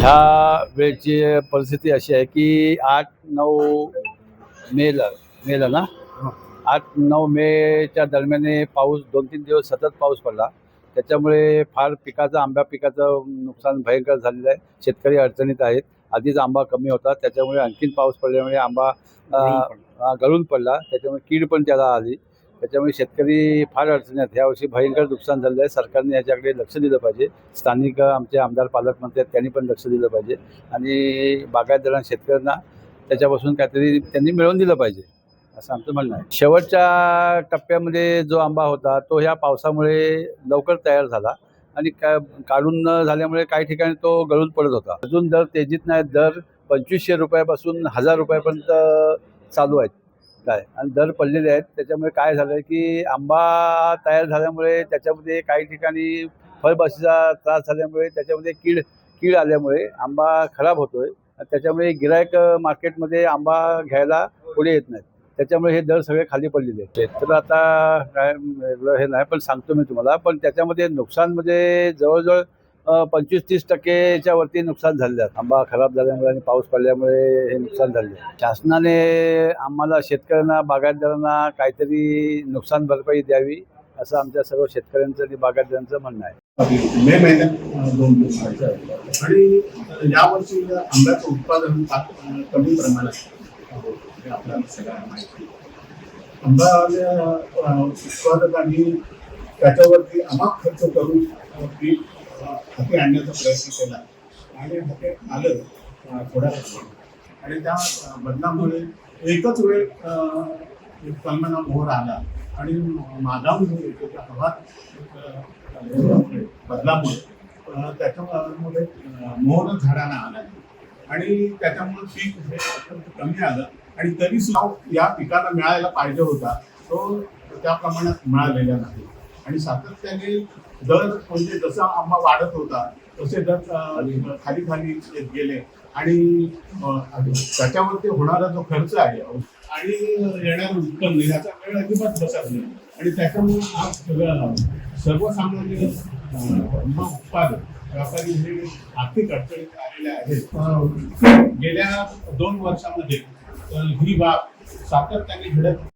ह्या वेळची परिस्थिती अशी आहे की आठ नऊ मेला मेला ना? आठ नऊ मेच्या दरम्यान पाऊस दोन तीन दिवस सतत पाऊस पडला. त्याच्यामुळे फार पिकाचं आंब्या पिकाचं नुकसान भयंकर झालेलं आहे. शेतकरी अडचणीत आहेत. आधीच आंबा कमी होता. त्याच्यामुळे आणखीन पाऊस पडल्यामुळे आंबा गळून पडला. त्याच्यामुळे कीड पण त्याला आली. त्याच्यामुळे शेतकरी फार अडचणी आहेत. यावर्षी भयंकर नुकसान झालेलं आहे. सरकारने याच्याकडे लक्ष दिलं पाहिजे. स्थानिक आमचे आमदार पालकमंत्री आहेत त्यांनी पण लक्ष दिलं पाहिजे. आणि बागायतदारांना शेतकऱ्यांना त्याच्यापासून काहीतरी त्यांनी मिळवून दिलं पाहिजे. असं आमचं म्हणणं आहे. शेवटच्या टप्प्यामध्ये जो आंबा होता तो ह्या पावसामुळे लवकर तयार झाला. आणि का काढून न झाल्यामुळे काही ठिकाणी तो गळून पडत होता. अजून दर तेजीत नाही दर पंचवीसशे रुपयापासून हजार रुपयापर्यंत चालू आहेत. काय आणि दर पडलेले आहेत. त्याच्यामुळे काय झालं की आंबा तयार झाल्यामुळे त्याच्यामध्ये काही ठिकाणी फळबाशीचा त्रास झाल्यामुळे त्याच्यामध्ये कीड कीड आल्यामुळे आंबा खराब होतोय. त्याच्यामुळे गिरायक मार्केटमध्ये आंबा घ्यायला पुढे येत नाहीत त्याच्यामुळे हे दर सगळे खाली पडलेले आहेत. तर आता काय हे नाही पण सांगतो मी तुम्हाला. पण त्याच्यामध्ये नुकसान म्हणजे जवळजवळ पंचवीस तीस टक्केच्या वरती नुकसान झालेलं आहे. आंबा खराब झाल्यामुळे आणि पाऊस पडल्यामुळे हे नुकसान झाले शासनाने आम्हाला शेतकऱ्यांना बागायतदारांना काहीतरी नुकसान भरपाई द्यावी असं आमच्या सर्व शेतकऱ्यांचं आणि बागायतदारांचं म्हणणं आहे. मे महिन्यात दोन दिवस आणि यावर्षी आंब्याचं उत्पादन कमी प्रमाणात आपल्याला सगळ्यांना माहिती आंबा उत्पादकांनी त्याच्यावरती अमाप खर्च करून पीक अं, हाती आणण्याचा प्रयत्न केला. आणि हाती आलं थोड्या आणि त्या बदलामुळे एकच वेळ कल्पना मोहर आला. आणि मागावून येतो त्या हवात बदलामुळे त्याच्यामुळे मोहर झाडांना आला. आणि त्याच्यामुळे पीक हे अत्यंत कमी आलं. आणि तरी सुद्धा या पिकाला मिळायला पाहिजे होता. तो त्या प्रमाणात मिळालेला नाही. आणि सातत्याने दर म्हणजे जसा आंबा वाढत होता तसे दर खाली खाली गेले. आणि त्याच्यावरती होणारा जो खर्च आहे आणि येणारं उत्पन्न याचा वेळ अजिबात बसत नाही. आणि त्याच्यामुळे आज सगळं सर्वसामान्य उत्पादक व्यापारी हे आर्थिक अडचणीत आलेले आहेत. गेल्या दोन वर्षामध्ये ही बाब सातत्याने घडत